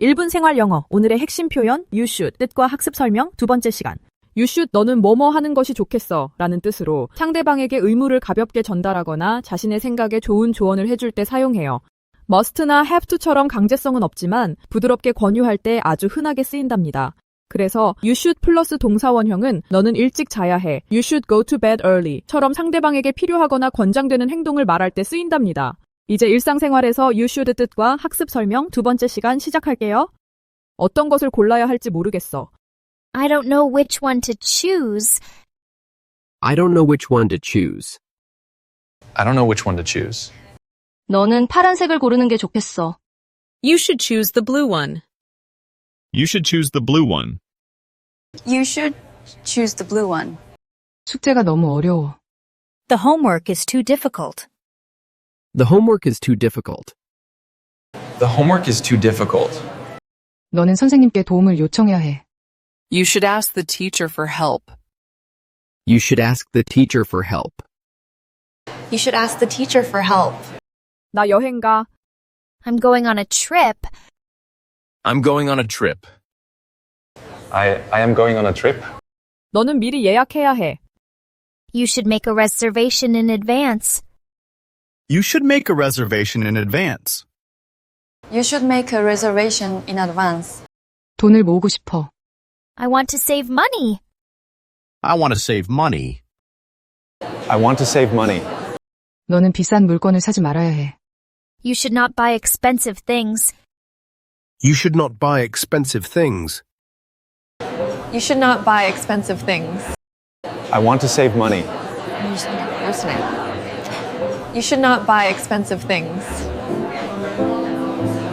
1분 생활 영어 오늘의 핵심 표현 you should 뜻과 학습 설명 두 번째 시간 You should 너는 뭐뭐 하는 것이 좋겠어 라는 뜻으로 상대방에게 의무를 가볍게 전달하거나 자신의 생각에 좋은 조언을 해줄 때 사용해요. must나 have to처럼 강제성은 없지만 부드럽게 권유할 때 아주 흔하게 쓰인답니다. 그래서 you should 플러스 동사원형은 너는 일찍 자야 해, you should go to bed early 처럼 상대방에게 필요하거나 권장되는 행동을 말할 때 쓰인답니다. 이제 일상생활에서 should 뜻과 학습 설명 두 번째 시간 시작할게요. 어떤 것을 골라야 할지 모르겠어. I don't know which one to choose. I don't know which one to choose. I don't know which one to choose. 너는 파란색을 고르는 게 좋겠어. You should choose the blue one. You should choose the blue one. You should choose the blue one. 숙제가 너무 어려워. The homework is too difficult. The homework is too difficult. The homework is too difficult. 너는 선생님께 도움을 요청해야 해. You should ask the teacher for help. You should ask the teacher for help. You should ask the teacher for help. 나 여행 가. I'm going on a trip. I'm going on a trip. I, I am going on a trip. 너는 미리 예약해야 해. You should make a reservation in advance. You should make a reservation in advance. You should make a reservation in advance. 돈을 모으고 싶어. I want to save money. I want to save money. I want to save money. 너는 비싼 물건을 사지 말아야 해. You should not buy expensive things. You should not buy expensive things. You should not buy expensive things. I want to save money. You should not buy expensive things.